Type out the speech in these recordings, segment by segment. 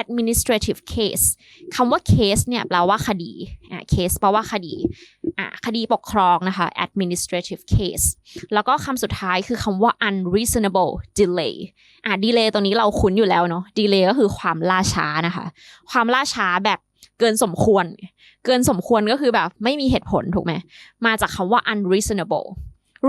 administrative case คำว่า case เนี่ยแปลว่าคดีอะ case แปลว่าคดีอะคดีปกครองนะคะ administrative case แล้วก็คำสุดท้ายคือคำว่า unreasonable delay อะ delay ตัวนี้เราคุ้นอยู่แล้วเนาะ delay ก็คือความล่าช้านะคะ ความล่าช้าแบบเกินสมควร เกินสมควรก็คือแบบไม่มีเหตุผลถูกไหมมาจากคำว่า unreasonable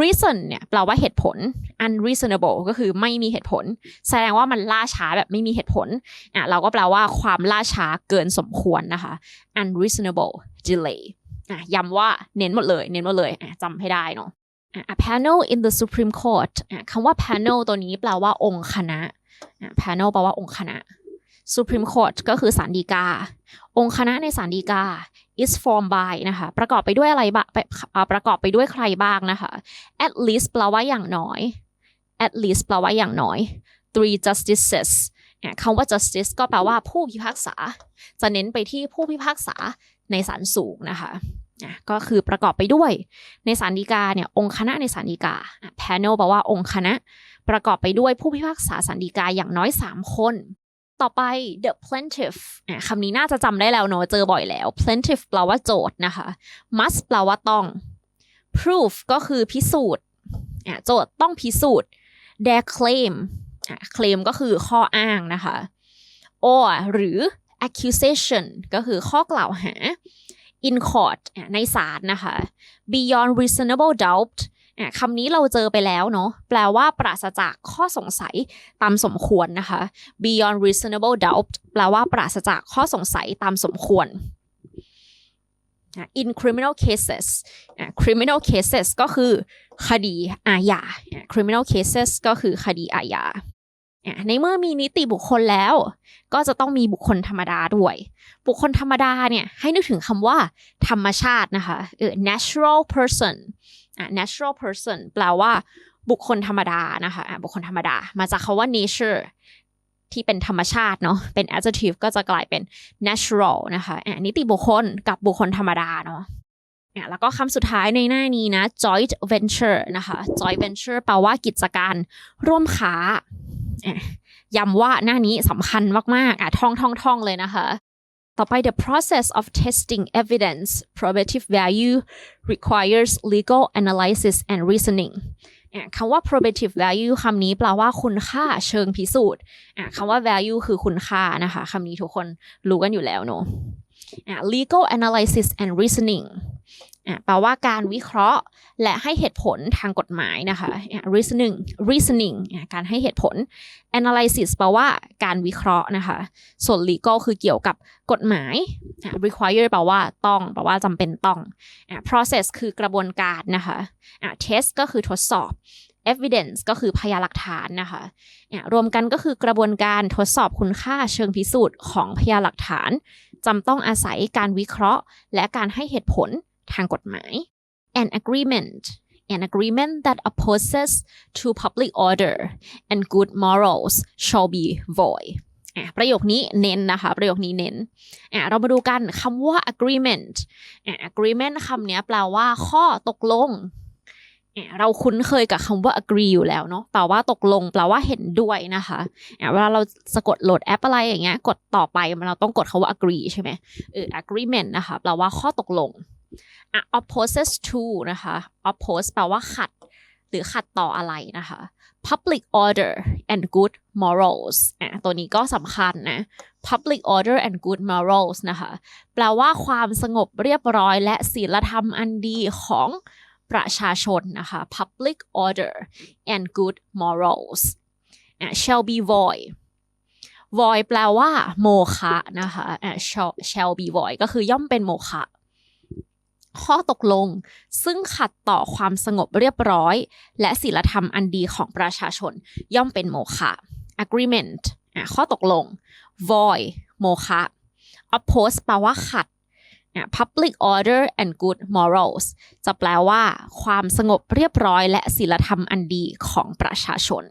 reason เนี่ยแปลว่าเหตุผล unreasonable ก็คือไม่มีเหตุผล แสดงว่ามันล่าช้าแบบไม่มีเหตุผลอะเราก็แปลว่าความล่าช้าเกินสมควรนะคะ unreasonable delay อะย้ำว่าเน้นหมดเลย เน้นหมดเลยอะจำให้ได้เนาะอะ panel in the Supreme Court อะคำว่า panel ตัวนี้แปลว่าองค์คณะอะ panel แปลว่าองค์คณะ Supreme Court ก็คือศาลฎีกา องค์คณะในศาลฎีกา is formed by นะคะประกอบไปด้วยอะไรบ้างประกอบไปด้วยใครบ้างนะคะ at least แปลว่าอย่างน้อย at least แปลว่าอย่างน้อย three justices คำว่า justice ก็แปลว่าผู้พิพากษา จะเน้นไปที่ผู้พิพากษาในศาลสูงนะคะก็คือประกอบไปด้วย ในศาลฎีกาเนี่ยองค์คณะในศาลฎีกา panel แปลว่าองค์คณะ ประกอบไปด้วยผู้พิพากษาศาลฎีกาอย่างน้อย 3 คน ต่อไป the plaintiff คำนี้น่าจะจำได้แล้วเนอะเจอบ่อยแล้ว plaintiff แปลว่าโจทย์นะคะ must แปลว่าต้อง proof ก็คือพิสูจน์โจทย์ต้องพิสูจน์ their claim claim ก็คือข้ออ้างนะคะ or หรือ accusation ก็คือข้อกล่าวหา in court ในศาลนะคะ beyond reasonable doubt คำนี้เราเจอไปแล้วเนาะแปลว่าปราศจากข้อสงสัยตามสมควรนะคะ beyond reasonable doubt แปลว่าปราศจากข้อสงสัยตามสมควร in criminal cases criminal cases ก็คือคดีอาญา criminal cases ก็คือคดีอาญาในเมื่อมีนิติบุคคลแล้ว ก็จะต้องมีบุคคลธรรมดาด้วย บุคคลธรรมดาเนี่ยให้นึกถึงคำว่า ธรรมชาตินะคะเอ อ natural person natural person แปลว่าบุคคลธรรมดานะคะบุคคลธรรมดา มาจากคาว่า nature ที่เป็นธรรมชาติเนาะเป็น adjective ก็จะกลายเป็น natural นะคะนิติบุคคลกับบุคคลธรรมดาเนาะแล้วก็คำสุดท้ายในหน้านี้นะ joint venture นะคะ joint venture แปลว่ากิจการร่วมค้าย้ำว่าหน้านี้สำคัญมากๆอะท่องท่องท่องเลยนะคะ ต่อไป the process of testing evidence probative value requires legal analysis and reasoning คำว่า probative value คำนี้แปลว่าคุณค่าเชิงพิสูจน์คำว่า value คือคุณค่านะคะคำนี้ทุกคนรู้กันอยู่แล้วเนาะ legal analysis and reasoning แปลว่าการวิเคราะห์และให้เหตุผลทางกฎหมายนะคะ reasoning reasoning การให้เหตุผล analysis แปลว่าการวิเคราะห์นะคะ ส่วน legal คือเกี่ยวกับกฎหมาย require แปลว่าต้องแปลว่าจำเป็นต้อง process คือกระบวนการนะคะ test ก็คือทดสอบ evidence ก็คือพยานหลักฐานนะคะรวมกันก็คือกระบวนการทดสอบคุณค่าเชิงพิสูจน์ของพยานหลักฐานจำต้องอาศัยการวิเคราะห์ และการให้เหตุผล ทางกฎหมาย an agreement an agreement that opposes to public order and good morals shall be void อ่าประโยคนี้เน้นนะคะ ประโยคนี้เน้นอ่าเรามาดูกันคำว่า agreement อ่า agreement คำนี้แปลว่าข้อตกลงอ่าเราคุ้นเคยกับคำว่า agree อยู่แล้วเนาะแปลว่าตกลงแปลว่าเห็นด้วยนะคะอ่าเวลาเราสะกดโหลดแอปอะไรอย่างเงี้ย กดต่อไปมันเราต้องกดคาว่า agree ใช่ไหมเออ agreement นะคะแปลว่าข้อตกลง opposes to นะคะ oppose แปลว่าขัด หรือขัดต่ออะไรนะคะ public order and good morals อะตัวนี้ก็สำคัญนะ public order and good morals นะคะ แปลว่าความสงบเรียบร้อยและศีลธรรมอันดีของประชาชนนะคะ public order and good morals shall be void void แปลว่าโมฆะนะคะ shall shall be void ก็คือย่อมเป็นโมฆะ ข้อตกลง ซึ่งขัดต่อความสงบเรียบร้อย และศีลธรรมอันดีของประชาชนย่อมเป็นโมฆะ agreement ข้อตกลง void โมฆะ oppose แปลว่าขัด public order and good morals จะแปลว่า ความสงบเรียบร้อย และศีลธรรมอันดีของประชาชน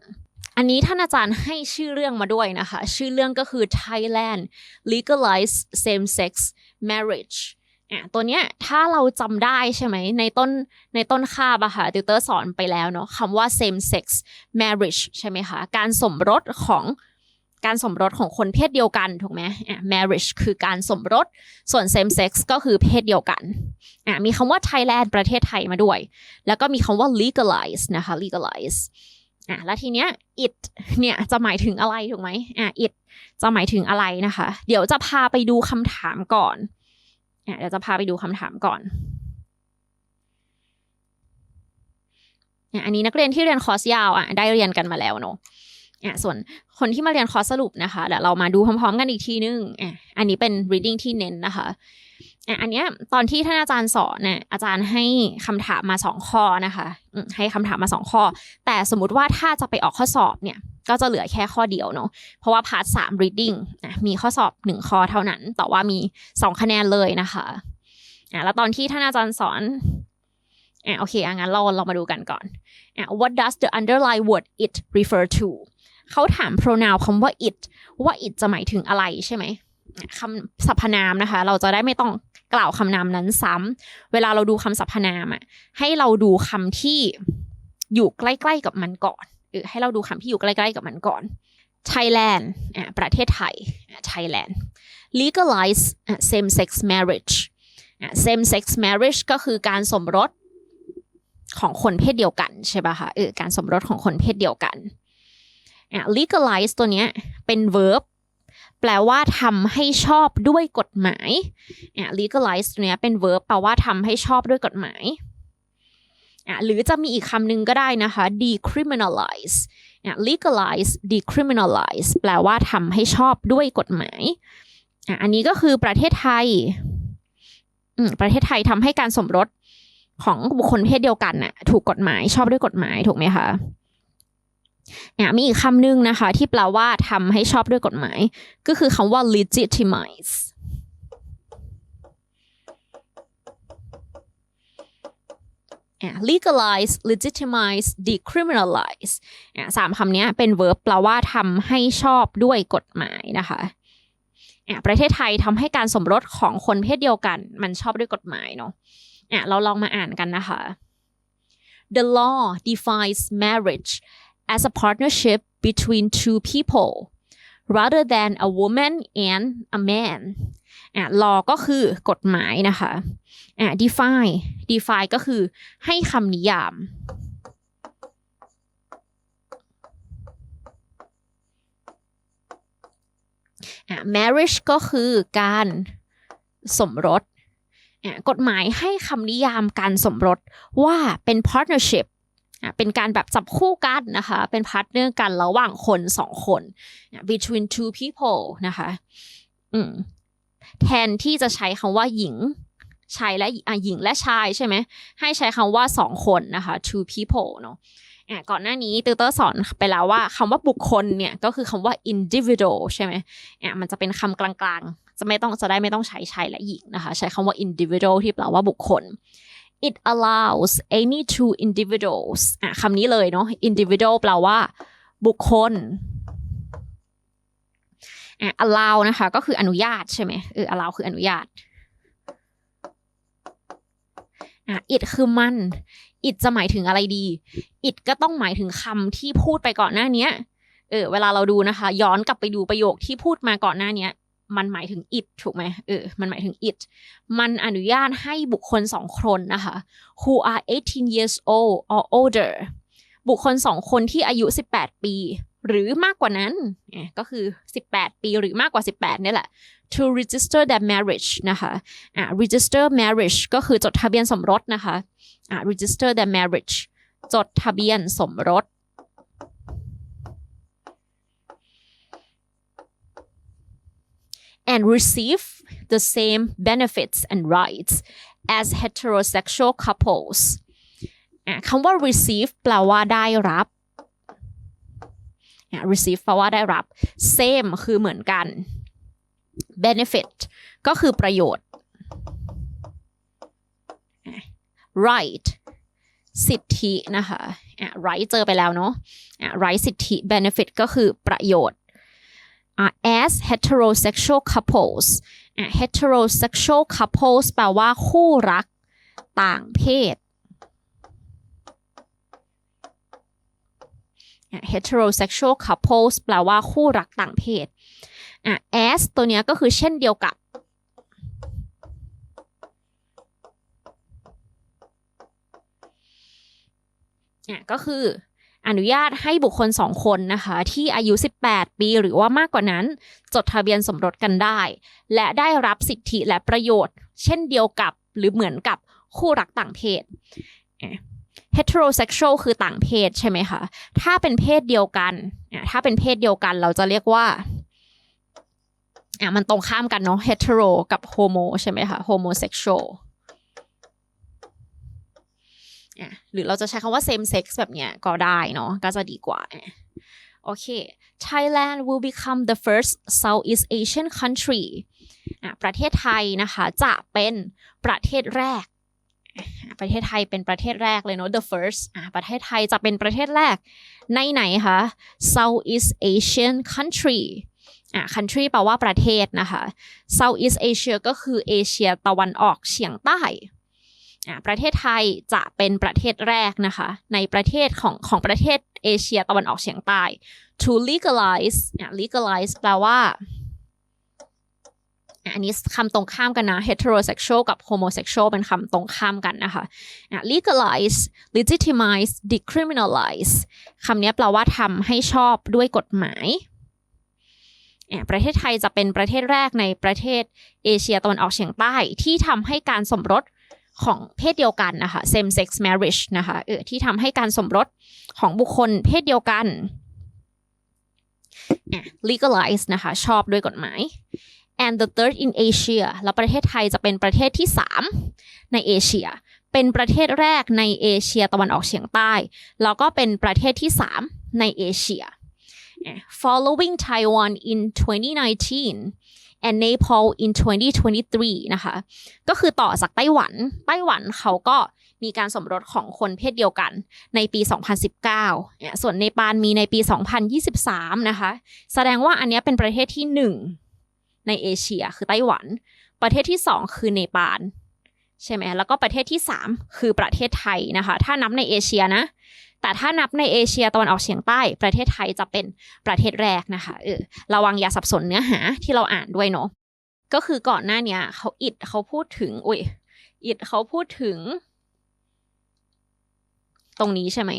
อันนี้ท่านอาจารย์ให้ชื่อเรื่องมาด้วยนะคะ ชื่อเรื่องก็คือ Thailand legalize same sex marriage ตัวเนี้ยถ้าเราจำได้ใช่ไหมในต้นในต้นคาบอะค่ะติวเตอร์สอนไปแล้วเนาะคำว่า same sex marriage ใช่ไหมคะการสมรสของการสมรสของคนเพศเดียวกันถูกไหมอะ marriage คือการสมรส ส่วน same sex ก็คือเพศเดียวกันอะมีคำว่า Thailand ประเทศไทยมาด้วย แล้วก็มีคำว่า legalize นะคะ legalize อะแล้วทีเนี้ย it เนี่ยจะหมายถึงอะไรถูกไหมอะ it จะหมายถึงอะไรนะคะ เดี๋ยวจะพาไปดูคำถามก่อน เดี๋ยวจะพาไปดูคำถามก่อนอันนี้นักเรียนที่เรียนคอร์สยาวอะได้เรียนกันมาแล้วเนาะ อะส่วนคนที่มาเรียนคอร์สสรุปนะคะเดี๋ยวเรามาดูพร้อมๆ กันอีกทีนึงอะอันนี้เป็น reading ที่เน้นนะคะอะอันเนี้ยตอนที่ท่านอาจารย์สอนเนี่ยอาจารย์ให้คำถามมาสองข้อนะคะให้คำถามมาสองข้อ แต่สมมติว่าถ้าจะไปออกข้อสอบเนี่ยก็จะเหลือแค่ข้อเดียวเนาะเพราะว่าพาร์ทสาม reading นะมีข้อสอบหนึ่งข้อเท่านั้น แต่ว่ามีสองคะแนนเลยนะคะอะแล้วตอนที่ท่านอาจารย์สอนอะโอเคอะงั้นเราเรามาดูกันก่อนอะ what does the underline word it refer to เขาถาม pronoun คำว่า it ว่า it จะหมายถึงอะไรใช่ไหมคำสรรพนามนะคะ เราจะได้ไม่ต้องกล่าวคำนามนั้นซ้ำเวลาเราดูคำสรรพนามอะให้เราดูคำที่อยู่ใกล้ๆกับมันก่อนเออให้เราดูคำที่อยู่ใกล้ๆกับมันก่อน Thailand อะประเทศไทยอะ Thailand legalize same sex marriage อะ same sex marriage ก็คือการสมรสของคนเพศเดียวกันใช่ป่ะคะเออการสมรสของคนเพศเดียวกัน อะ legalize ตัวเนี้ยเป็น verb แปลว่าทำให้ชอบด้วยกฎหมายอะ legalize ตัวเนี้ยเป็น verb แปลว่าทำให้ชอบด้วยกฎหมายอะหรือจะมีอีกคำหนึ่งก็ได้นะคะ decriminalize อะ legalize decriminalize แปลว่าทำให้ชอบด้วยกฎหมายอะอันนี้ก็คือประเทศไทยอืมประเทศไทยทำให้การสมรสของบุคคลเพศเดียวกันน่ะถูกกฎหมายชอบด้วยกฎหมายถูกไหมคะ อะมีอีกคำหนึ่งนะคะ ที่แปลว่าทำให้ชอบด้วยกฎหมาย ก็คือคำว่า legitimize อะ legalize legitimize decriminalize อะสามคำนี้เป็น verb แปลว่าทำให้ชอบด้วยกฎหมายนะคะอะประเทศไทยทำให้การสมรสของคนเพศเดียวกัน มันชอบด้วยกฎหมายเนาะอะเราลองมาอ่านกันนะคะ The law defines marriage as a partnership between two people rather than a woman and a man อะ law ก็คือกฎหมายนะคะอะ define define ก็คือให้คำนิยามอะ marriage ก็คือการสมรสอะกฎหมายให้คำนิยามการสมรสว่าเป็น partnership เป็นการแบบจับคู่กันนะคะ เป็นพาร์ทเนอร์กันระหว่างคนสองคน between two people นะคะแทนที่จะใช้คำว่าหญิงชายและหญิงและชายใช่ไหม ให้ใช้คำว่าสองคนนะคะ two people เนาะอะก่อนหน้านี้ติวเตอร์สอนไปแล้วว่าคำว่าบุคคลเนี่ยก็คือคำว่า individual ใช่ไหมอะมันจะเป็นคำกลางๆ จะไม่ต้องจะได้ไม่ต้องใช้ชายและหญิงนะคะ ใช้คำว่า individual ที่แปลว่าบุคคล it allows any two individuals อะคำนี้เลยเนาะ individual แปลว่า บุคคลอะ allow นะคะ ก็คืออนุญาตใช่ไหมเออ allow คืออนุญาตอะ it คือมัน it จะหมายถึงอะไรดี it ก็ต้องหมายถึงคำที่พูดไปก่อนหน้าเนี้ยเออ เวลาเราดูนะคะ ย้อนกลับไปดูประโยคที่พูดมาก่อนหน้าเนี้ย มันหมายถึง it ถูกไหมเออมันหมายถึง it มันอนุญาตให้บุคคลสองคนนะคะ who are 18 years old or older บุคคลสองคนที่อายุ 18 ปี หรือมากกว่านั้นเนี่ยก็คือ 18 ปีหรือมากกว่า 18เนี่ยแหละ to register their marriage นะคะอ่า register marriage ก็คือจดทะเบียนสมรสนะคะอ่า register their marriage จดทะเบียนสมรส and receive the same benefits and rights as heterosexual couples คำว่า receive แปลว่าได้รับ receive แปลว่าได้รับ same คือเหมือนกัน benefit ก็คือประโยชน์ right สิทธินะคะ right เจอไปแล้วเนาะ right สิทธิ benefit ก็คือประโยชน์ as heterosexual couples อะ heterosexual couples แปลว่าคู่รักต่างเพศอะ heterosexual couples แปลว่าคู่รักต่างเพศอะ as ตัวเนี้ยก็คือเช่นเดียวกับอะก็คือ อนุญาตให้บุคคลสองคนนะคะ ที่อายุ 18 ปีหรือว่ามากกว่านั้น จดทะเบียนสมรสกันได้ และได้รับสิทธิและประโยชน์ เช่นเดียวกับหรือเหมือนกับคู่รักต่างเพศ heterosexual คือต่างเพศใช่ไหมคะ ถ้าเป็นเพศเดียวกันถ้าเป็นเพศเดียวกันเราจะเรียกว่าอะมันตรงข้ามกันเนาะ hetero กับ homo ใช่ไหมคะ homosexual หรือเราจะใช้คำว่า same sex แบบเนี้ยก็ได้เนาะก็จะดีกว่าโอเค Thailand will become the first Southeast Asian country อะประเทศไทยนะคะจะเป็นประเทศแรก ประเทศไทยเป็นประเทศแรกเลยเนาะ the first อะประเทศไทยจะเป็นประเทศแรก ในไหนคะ Southeast Asian country อะ country แปลว่าประเทศนะคะ Southeast Asia ก็คือเอเชียตะวันออกเฉียงใต้ ประเทศไทยจะเป็นประเทศแรกนะคะ ในประเทศของของประเทศเอเชียตะวันออกเฉียงใต้ to legalize อะ legalize แปลว่าอันนี้คำตรงข้ามกันนะ heterosexual กับ homosexual เป็นคำตรงข้ามกันนะคะ legalize legitimize decriminalize คำนี้แปลว่าทำให้ชอบด้วยกฎหมาย ประเทศไทยจะเป็นประเทศแรกในประเทศเอเชียตะวันออกเฉียงใต้ที่ทำให้การสมรส ของเพศเดียวกันนะคะ same sex marriage นะคะเออที่ทำให้การสมรสของบุคคลเพศเดียวกัน legalize นะคะ ชอบด้วยกฎหมาย and the third in Asia แล้วประเทศไทยจะเป็นประเทศที่ 3 ในเอเชีย เป็นประเทศแรกในเอเชียตะวันออกเฉียงใต้ แล้วก็เป็นประเทศที่ 3 ในเอเชีย following Taiwan in 2019 and Nepal in 2023 นะคะ ก็คือต่อจากไต้หวัน ไต้หวันเขาก็มีการสมรสของคนเพศเดียวกันในปี 2019เนี่ยส่วนเนปาลมีในปี 2023 นะคะ แสดงว่าอันนี้เป็นประเทศที่ 1 ในเอเชียคือไต้หวัน ประเทศที่ 2 คือเนปาลใช่ไหมแล้วก็ประเทศที่ 3 คือประเทศไทยนะคะ ถ้านับในเอเชียนะ แต่ถ้านับในเอเชียตะวันออกเฉียงใต้ ประเทศไทยจะเป็นประเทศแรกนะคะเออระวังอย่าสับสนเนื้อหาที่เราอ่านด้วยเนาะก็คือก่อนหน้าเนี้ยเขาอิดเขาพูดถึงอุ้ยอิดเขาพูดถึง ตรงนี้ใช่ไหม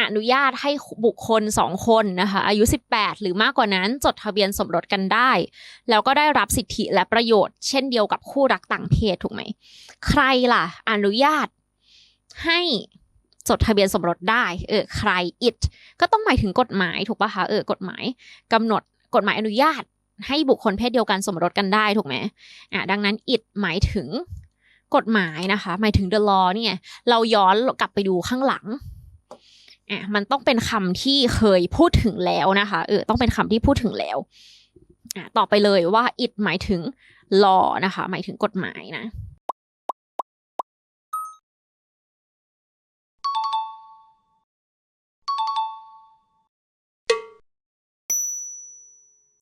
อนุญาตให้บุคคลสองคนนะคะอายุ 18 หรือมากกว่านั้นจดทะเบียนสมรสกันได้ แล้วก็ได้รับสิทธิและประโยชน์ เช่นเดียวกับคู่รักต่างเพศถูกไหม ใครล่ะ อนุญาตให้ จดทะเบียนสมรสได้เออใคร it ก็ต้องหมายถึงกฎหมายถูกปะคะเออกฎหมายกำหนดกฎหมายอนุญาต ให้บุคคลเพศเดียวกันสมรสกันได้ถูกไหมอะดังนั้น it หมายถึงกฎหมายนะคะ หมายถึง the law เนี่ยเราย้อนกลับไปดูข้างหลังอะมันต้องเป็นคำที่เคยพูดถึงแล้วนะคะเออต้องเป็นคำที่พูดถึงแล้วอะต่อไปเลยว่า it หมายถึง law นะคะ หมายถึงกฎหมายนะ